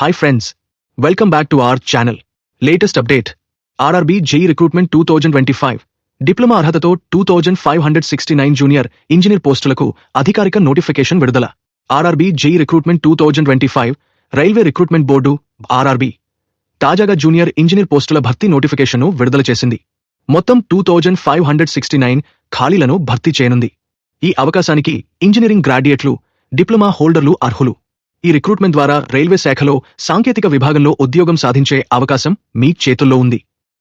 Hi friends welcome back to our channel latest update RRB JE recruitment two thousand twenty five diploma అర్హతతో two thousand five hundred sixty nine junior engineer పోస్టులకు అధికారిక notification విడుదల. RRB JE recruitment two thousand twenty five railway recruitment board RRB తాజాగా junior engineer పోస్టుల భర్తీ నోటిఫికేషన్ను విడుదల చేసింది. మొత్తం two thousand five hundred sixty nine ఖాళీలను భర్తీ చేయనుంది. ఈ అవకాశానికి ఇంజనీరింగ్ గ్రాడ్యుయేట్లు డిప్లొమా హోల్డర్లు అర్హులు. ఈ రిక్రూట్మెంట్ ద్వారా రైల్వే శాఖలో సాంకేతిక విభాగంలో ఉద్యోగం సాధించే అవకాశం మీ చేతుల్లో ఉంది.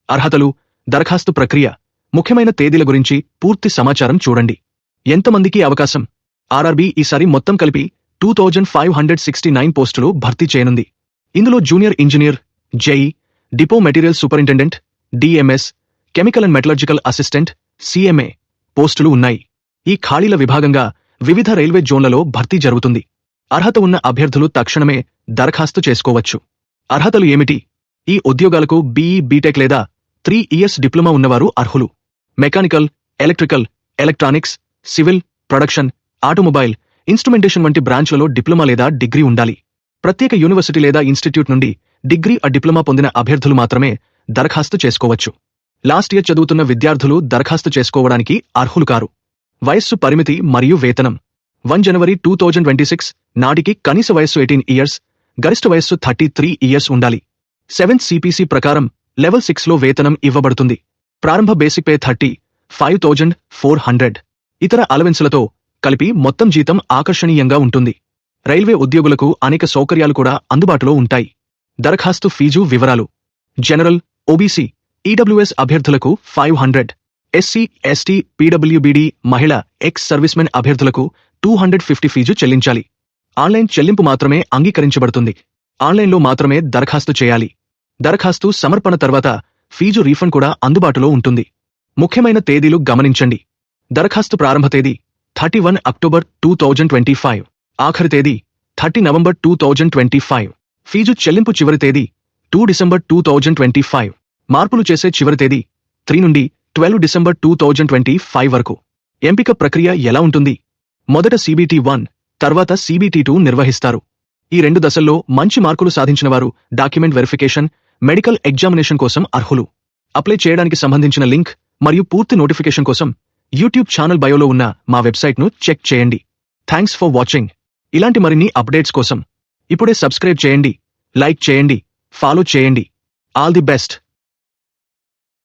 అర్హతలు దరఖాస్తు ప్రక్రియ ముఖ్యమైన తేదీల గురించి పూర్తి సమాచారం చూడండి. ఎంతమందికి అవకాశం? ఆర్ఆర్బీ ఈసారి మొత్తం కలిపి two thousand five hundred sixty nine పోస్టులు భర్తీ చేయనుంది. ఇందులో జూనియర్ ఇంజనీర్ జై depot material superintendent DMS chemical and metallurgical assistant CMA పోస్టులు ఉన్నాయి. ఈ ఖాళీల విభాగంగా వివిధ రైల్వే జోన్లలో భర్తీ జరుగుతుంది. అర్హత ఉన్న అభ్యర్థులు తక్షణమే దరఖాస్తు చేసుకోవచ్చు. అర్హతలు ఏమిటి? ఈ ఉద్యోగాలకు బీఈ బీటెక్ లేదా త్రీ ఇయర్స్ డిప్లొమా ఉన్నవారు అర్హులు. Mechanical electrical electronics civil production automobile instrumentation వంటి బ్రాంచ్లలో డిప్లొమా లేదా డిగ్రీ ఉండాలి. ప్రత్యేక యూనివర్సిటీ లేదా ఇన్స్టిట్యూట్ నుండి డిగ్రీ ఆ డిప్లొమా పొందిన అభ్యర్థులు మాత్రమే దరఖాస్తు చేసుకోవచ్చు. లాస్ట్ ఇయర్ చదువుతున్న విద్యార్థులు దరఖాస్తు చేసుకోవడానికి అర్హులు కారు. వయస్సు పరిమితి మరియు వేతనం. One January two thousand twenty six నాటికి కనీస వయస్సు ఎయిటీన్ ఇయర్స్ గరిష్ట వయస్సు థర్టీ త్రీ ఇయర్స్ ఉండాలి. సెవెంత్ సిపిసి ప్రకారం లెవెల్ సిక్స్లో వేతనం ఇవ్వబడుతుంది. ప్రారంభ basic pay thirty five thousand four hundred. ఇతర అలవెన్సులతో కలిపి మొత్తం జీతం ఆకర్షణీయంగా ఉంటుంది. రైల్వే ఉద్యోగులకు అనేక సౌకర్యాలు కూడా అందుబాటులో ఉంటాయి. దరఖాస్తు ఫీజు వివరాలు. జనరల్ ఓబీసీ ఈడబ్ల్యూఎస్ అభ్యర్థులకు five hundred. SC ST PWBD మహిళ ఎక్స్ సర్వీస్మెన్ అభ్యర్థులకు టూ హండ్రెడ్ ఫిఫ్టీ ఫీజు చెల్లించాలి. ఆన్లైన్ చెల్లింపు మాత్రమే అంగీకరించబడుతుంది. ఆన్లైన్లో మాత్రమే దరఖాస్తు చేయాలి. దరఖాస్తు సమర్పణ తర్వాత ఫీజు రీఫండ్ కూడా అందుబాటులో ఉంటుంది. ముఖ్యమైన తేదీలు గమనించండి. దరఖాస్తు ప్రారంభ తేదీ thirty one October two thousand twenty five. ఆఖరి తేదీ thirty November two thousand twenty five. Fees చెల్లింపు చివరి తేదీ two December two thousand twenty five. మార్పులు చేసే చివరి తేదీ త్రీ నుండి twelve December two thousand twenty five వరకు. ఎంపిక ప్రక్రియ ఎలా ఉంటుంది? మొదట సీబీటీ వన్ తర్వాత సీబీటీ టూ నిర్వహిస్తారు. ఈ రెండు దశల్లో మంచి మార్కులు సాధించిన వారు డాక్యుమెంట్ వెరిఫికేషన్ మెడికల్ ఎగ్జామినేషన్ కోసం అర్హులు. అప్లై చేయడానికి సంబంధించిన లింక్ మరియు పూర్తి నోటిఫికేషన్ కోసం యూట్యూబ్ ఛానల్ బయోలో ఉన్న మా వెబ్సైట్ను చెక్ చేయండి. థ్యాంక్స్ ఫర్ వాచింగ్ ఇలాంటి మరిన్ని అప్డేట్స్ కోసం ఇప్పుడే సబ్స్క్రైబ్ చేయండి లైక్ చేయండి ఫాలో చేయండి. All the best